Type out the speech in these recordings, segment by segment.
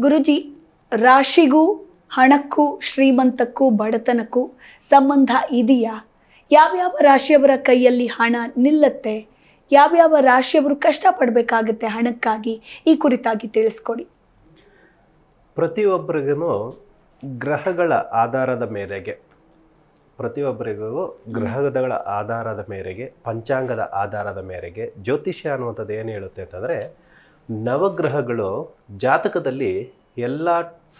ಗುರುಜಿ, ರಾಶಿಗೂ, ಹಣಕ್ಕೂ, ಶ್ರೀಮಂತಕ್ಕೂ, ಬಡತನಕ್ಕೂ ಸಂಬಂಧ ಇದೆಯಾ? ಯಾವ್ಯಾವ ರಾಶಿಯವರ ಕೈಯಲ್ಲಿ ಹಣ ನಿಲ್ಲತ್ತೆ? ಯಾವ್ಯಾವ ರಾಶಿಯವರು ಕಷ್ಟಪಡಬೇಕಾಗತ್ತೆ ಹಣಕ್ಕಾಗಿ? ಈ ಕುರಿತಾಗಿ ತಿಳಿಸ್ಕೊಡಿ. ಪ್ರತಿಯೊಬ್ಬರಿಗೂ ಗ್ರಹಗಳ ಆಧಾರದ ಮೇರೆಗೆ, ಪ್ರತಿಯೊಬ್ಬರಿಗೂ ಗ್ರಹಗಳ ಆಧಾರದ ಮೇರೆಗೆ, ಪಂಚಾಂಗದ ಆಧಾರದ ಮೇರೆಗೆ ಜ್ಯೋತಿಷ್ಯ ಅನ್ನುವಂಥದ್ದು ಏನು ಹೇಳುತ್ತೆ ಅಂತಂದರೆ ನವಗ್ರಹಗಳು ಜಾತಕದಲ್ಲಿ ಎಲ್ಲ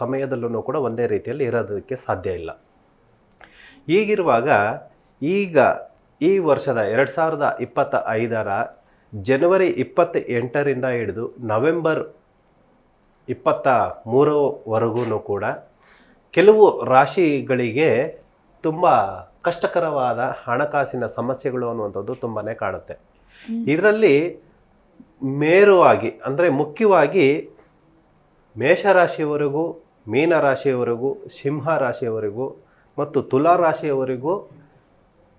ಸಮಯದಲ್ಲೂ ಕೂಡ ಒಂದೇ ರೀತಿಯಲ್ಲಿ ಇರೋದಕ್ಕೆ ಸಾಧ್ಯ ಇಲ್ಲ. ಹೀಗಿರುವಾಗ ಈಗ ಈ ವರ್ಷದ ಎರಡು ಸಾವಿರದ ಇಪ್ಪತ್ತ ಐದರ ಜನವರಿ ಇಪ್ಪತ್ತ ಎಂಟರಿಂದ ಹಿಡಿದು ನವೆಂಬರ್ ಇಪ್ಪತ್ತ ಮೂರವರೆಗೂ ಕೂಡ ಕೆಲವು ರಾಶಿಗಳಿಗೆ ತುಂಬ ಕಷ್ಟಕರವಾದ ಹಣಕಾಸಿನ ಸಮಸ್ಯೆಗಳು ಅನ್ನುವಂಥದ್ದು ತುಂಬಾ ಕಾಣುತ್ತೆ ಇದರಲ್ಲಿ ಮೇರುವಾಗಿ, ಅಂದರೆ ಮುಖ್ಯವಾಗಿ ಮೇಷರಾಶಿಯವರೆಗೂ, ಮೀನರಾಶಿಯವರೆಗೂ ಸಿಂಹ ರಾಶಿಯವರೆಗೂ ಮತ್ತು ತುಲಾ ರಾಶಿಯವರೆಗೂ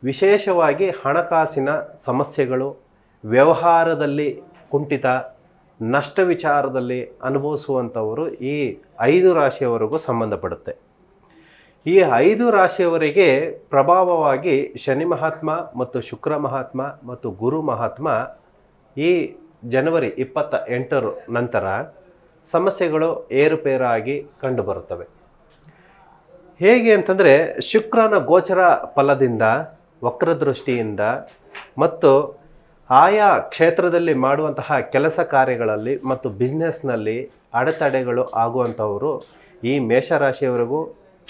ವಿಶೇಷವಾಗಿ ಹಣಕಾಸಿನ ಸಮಸ್ಯೆಗಳು, ವ್ಯವಹಾರದಲ್ಲಿ ಕುಂಠಿತ, ನಷ್ಟ ವಿಚಾರದಲ್ಲಿ ಅನುಭವಿಸುವಂಥವರು ಈ ಐದು ರಾಶಿಯವರೆಗೂ ಸಂಬಂಧಪಡುತ್ತೆ. ಈ ಐದು ರಾಶಿಯವರಿಗೆ ಪ್ರಭಾವವಾಗಿ ಶನಿ ಮಹಾತ್ಮ ಮತ್ತು ಶುಕ್ರ ಮಹಾತ್ಮ ಮತ್ತು ಗುರು ಮಹಾತ್ಮ ಈ ಜನವರಿ ಇಪ್ಪತ್ತ ಎಂಟರ ನಂತರ ಸಮಸ್ಯೆಗಳು ಏರುಪೇರಾಗಿ ಕಂಡುಬರುತ್ತವೆ. ಹೇಗೆ ಅಂತಂದರೆ ಶುಕ್ರನ ಗೋಚರ ಫಲದಿಂದ, ವಕ್ರದೃಷ್ಟಿಯಿಂದ ಮತ್ತು ಆಯಾ ಕ್ಷೇತ್ರದಲ್ಲಿ ಮಾಡುವಂತಹ ಕೆಲಸ ಕಾರ್ಯಗಳಲ್ಲಿ ಮತ್ತು ಬಿಸ್ನೆಸ್ನಲ್ಲಿ ಅಡೆತಡೆಗಳು ಆಗುವಂಥವರು ಈ ಮೇಷರಾಶಿಯವರೆಗೂ,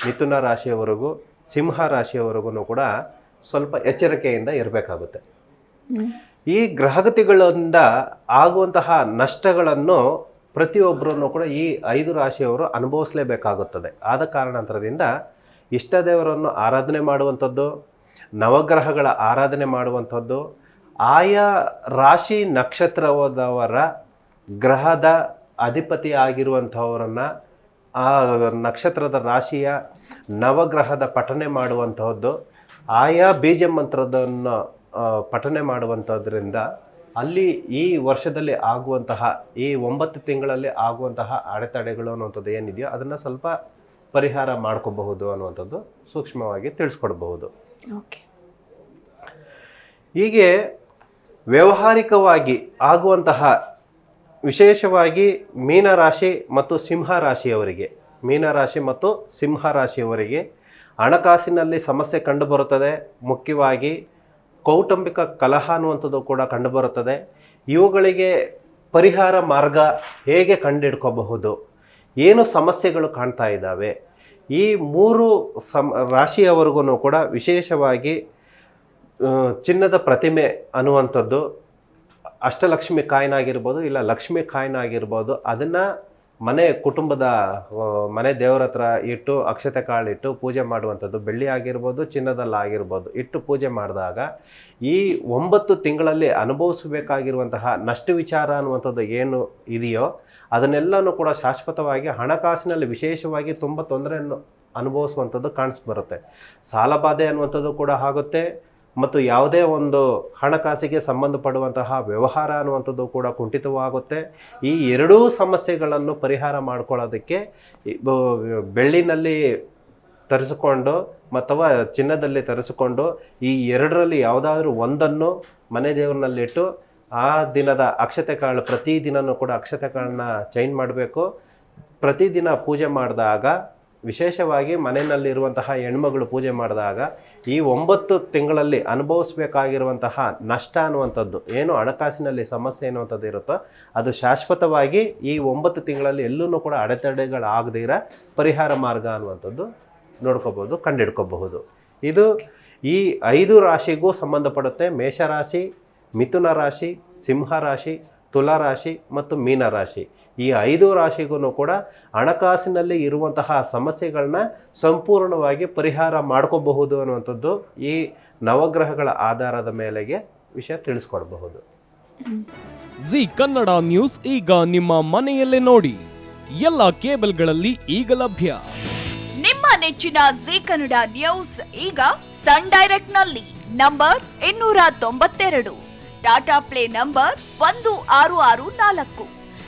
ಮಿಥುನ ರಾಶಿಯವರೆಗೂ, ಸಿಂಹ ರಾಶಿಯವರೆಗೂ ಕೂಡ ಸ್ವಲ್ಪ ಎಚ್ಚರಿಕೆಯಿಂದ ಇರಬೇಕಾಗುತ್ತೆ. ಈ ಗ್ರಹಗತಿಗಳಿಂದ ಆಗುವಂತಹ ನಷ್ಟಗಳನ್ನು ಪ್ರತಿಯೊಬ್ಬರನ್ನು ಕೂಡ ಈ ಐದು ರಾಶಿಯವರು ಅನುಭವಿಸಲೇಬೇಕಾಗುತ್ತದೆ. ಆದ ಕಾರಣಾಂತರದಿಂದ ಇಷ್ಟ ದೇವರನ್ನು ಆರಾಧನೆ ಮಾಡುವಂಥದ್ದು, ನವಗ್ರಹಗಳ ಆರಾಧನೆ ಮಾಡುವಂಥದ್ದು, ಆಯಾ ರಾಶಿ ನಕ್ಷತ್ರವಾದವರ ಗ್ರಹದ ಅಧಿಪತಿ ಆಗಿರುವಂಥವರನ್ನು ಆ ನಕ್ಷತ್ರದ ರಾಶಿಯ ನವಗ್ರಹದ ಪಠನೆ ಮಾಡುವಂಥದ್ದು, ಆಯಾ ಬೀಜ ಮಂತ್ರದನ್ನು ಪಠನೆ ಮಾಡುವಂಥದ್ರಿಂದ ಅಲ್ಲಿ ಈ ವರ್ಷದಲ್ಲಿ ಆಗುವಂತಹ ಈ ಒಂಬತ್ತು ತಿಂಗಳಲ್ಲಿ ಆಗುವಂತಹ ಅಡೆತಡೆಗಳು ಅನ್ನುವಂಥದ್ದು ಏನಿದೆಯೋ ಅದನ್ನು ಸ್ವಲ್ಪ ಪರಿಹಾರ ಮಾಡ್ಕೋಬಹುದು ಅನ್ನುವಂಥದ್ದು ಸೂಕ್ಷ್ಮವಾಗಿ ತಿಳಿಸ್ಕೊಡ್ಬಹುದು. ಓಕೆ. ಹೀಗೆ ವ್ಯಾವಹಾರಿಕವಾಗಿ ಆಗುವಂತಹ ವಿಶೇಷವಾಗಿ ಮೀನರಾಶಿ ಮತ್ತು ಸಿಂಹ ರಾಶಿಯವರಿಗೆ ಮೀನರಾಶಿ ಮತ್ತು ಸಿಂಹ ರಾಶಿಯವರಿಗೆ ಹಣಕಾಸಿನಲ್ಲಿ ಸಮಸ್ಯೆ ಕಂಡುಬರುತ್ತದೆ. ಮುಖ್ಯವಾಗಿ ಕೌಟುಂಬಿಕ ಕಲಹ ಅನ್ನುವಂಥದ್ದು ಕೂಡ ಕಂಡುಬರುತ್ತದೆ. ಇವುಗಳಿಗೆ ಪರಿಹಾರ ಮಾರ್ಗ ಹೇಗೆ ಕಂಡಿಡ್ಕೋಬಹುದು ಏನು ಸಮಸ್ಯೆಗಳು ಕಾಣ್ತಾ ಇದ್ದಾವೆ? ಈ ಮೂರು ಸಮ ರಾಶಿಯವರೆಗೂ ಕೂಡ ವಿಶೇಷವಾಗಿ ಚಿನ್ನದ ಪ್ರತಿಮೆ ಅನ್ನುವಂಥದ್ದು, ಅಷ್ಟಲಕ್ಷ್ಮಿ ಕಾಯಿನ್ ಆಗಿರ್ಬೋದು, ಇಲ್ಲ ಲಕ್ಷ್ಮಿ ಕಾಯಿನ್ ಆಗಿರ್ಬೋದು, ಅದನ್ನು ಮನೆ ಕುಟುಂಬದ ಮನೆ ದೇವರ ಹತ್ರ ಇಟ್ಟು ಅಕ್ಷತೆ ಕಾಳು ಇಟ್ಟು ಪೂಜೆ ಮಾಡುವಂಥದ್ದು ಬೆಳ್ಳಿ ಆಗಿರ್ಬೋದು ಚಿನ್ನದಲ್ಲಾಗಿರ್ಬೋದು ಇಟ್ಟು ಪೂಜೆ ಮಾಡಿದಾಗ ಈ ಒಂಬತ್ತು ತಿಂಗಳಲ್ಲಿ ಅನುಭವಿಸಬೇಕಾಗಿರುವಂತಹ ನಷ್ಟ ವಿಚಾರ ಅನ್ನುವಂಥದ್ದು ಏನು ಇದೆಯೋ, ಅದನ್ನೆಲ್ಲನೂ ಕೂಡ ಶಾಶ್ವತವಾಗಿ ಹಣಕಾಸಿನಲ್ಲಿ ವಿಶೇಷವಾಗಿ ತುಂಬ ತೊಂದರೆಯನ್ನು ಅನುಭವಿಸುವಂಥದ್ದು ಕಾಣಿಸ್ಬರುತ್ತೆ. ಸಾಲಬಾಧೆ ಅನ್ನುವಂಥದ್ದು ಕೂಡ ಆಗುತ್ತೆ. ಮತ್ತು ಯಾವುದೇ ಒಂದು ಹಣಕಾಸಿಗೆ ಸಂಬಂಧಪಡುವಂತಹ ವ್ಯವಹಾರ ಅನ್ನುವಂಥದ್ದು ಕೂಡ ಕುಂಠಿತವಾಗುತ್ತೆ. ಈ ಎರಡೂ ಸಮಸ್ಯೆಗಳನ್ನು ಪರಿಹಾರ ಮಾಡ್ಕೊಳ್ಳೋದಕ್ಕೆ ಬೆಳ್ಳಿನಲ್ಲಿ ತರಿಸಿಕೊಂಡು ಅಥವಾ ಚಿನ್ನದಲ್ಲಿ ತರಿಸಿಕೊಂಡು ಈ ಎರಡರಲ್ಲಿ ಯಾವುದಾದ್ರೂ ಒಂದನ್ನು ಮನೆ ದೇವರಿನಲ್ಲಿಟ್ಟು ಆ ದಿನದ ಅಕ್ಷತೆ ಕಾಳು ಪ್ರತಿದಿನನೂ ಕೂಡ ಅಕ್ಷತೆ ಕಾಳನ್ನ ಚೈನ್ ಮಾಡಬೇಕು. ಪ್ರತಿದಿನ ಪೂಜೆ ಮಾಡಿದಾಗ ವಿಶೇಷವಾಗಿ ಮನೆಯಲ್ಲಿರುವಂತಹ ಹೆಣ್ಮಗಳು ಪೂಜೆ ಮಾಡಿದಾಗ ಈ ಒಂಬತ್ತು ತಿಂಗಳಲ್ಲಿ ಅನುಭವಿಸ್ಬೇಕಾಗಿರುವಂತಹ ನಷ್ಟ ಅನ್ನುವಂಥದ್ದು, ಏನು ಹಣಕಾಸಿನಲ್ಲಿ ಸಮಸ್ಯೆ ಅನ್ನುವಂಥದ್ದು ಇರುತ್ತೋ ಅದು ಶಾಶ್ವತವಾಗಿ ಈ ಒಂಬತ್ತು ತಿಂಗಳಲ್ಲಿ ಎಲ್ಲೂ ಕೂಡ ಅಡೆತಡೆಗಳಾಗದಿರ ಪರಿಹಾರ ಮಾರ್ಗ ಅನ್ನುವಂಥದ್ದು ನೋಡ್ಕೋಬಹುದು ಕಂಡಿಡ್ಕೋಬಹುದು. ಇದು ಈ ಐದು ರಾಶಿಗೂ ಸಂಬಂಧಪಡುತ್ತೆ. ಮೇಷರಾಶಿ, ಮಿಥುನ ರಾಶಿ, ಸಿಂಹ ರಾಶಿ, ತುಲಾ ರಾಶಿ ಮತ್ತು ಮೀನ ರಾಶಿ. ಈ ಐದು ರಾಶಿಗೂ ಕೂಡ ಹಣಕಾಸಿನಲ್ಲಿ ಇರುವಂತಹ ಸಮಸ್ಯೆಗಳನ್ನ ಸಂಪೂರ್ಣವಾಗಿ ಪರಿಹಾರ ಮಾಡ್ಕೋಬಹುದು ಅನ್ನುವಂಥದ್ದು ಈ ನವಗ್ರಹಗಳ ಆಧಾರದ ಮೇಲೆಗೆ ವಿಷಯ ತಿಳಿಸ್ಕೊಡಬಹುದು. ಜಿ ಕನ್ನಡ ನ್ಯೂಸ್ ಈಗ ನಿಮ್ಮ ಮನೆಯಲ್ಲೇ ನೋಡಿ. ಎಲ್ಲ ಕೇಬಲ್ಗಳಲ್ಲಿ ಈಗ ಲಭ್ಯ. ನಿಮ್ಮ ನೆಚ್ಚಿನ ಜಿ ಕನ್ನಡ ನ್ಯೂಸ್ ಈಗ ಸನ್ ಡೈರೆಕ್ಟ್ನಲ್ಲಿ ನಂಬರ್ ಇನ್ನೂರ ತೊಂಬತ್ತೆರಡು. ಟಾಟಾ ಪ್ಲೇ ನಂಬರ್ ಒಂದು ಆರು ಆರು ನಾಲ್ಕು.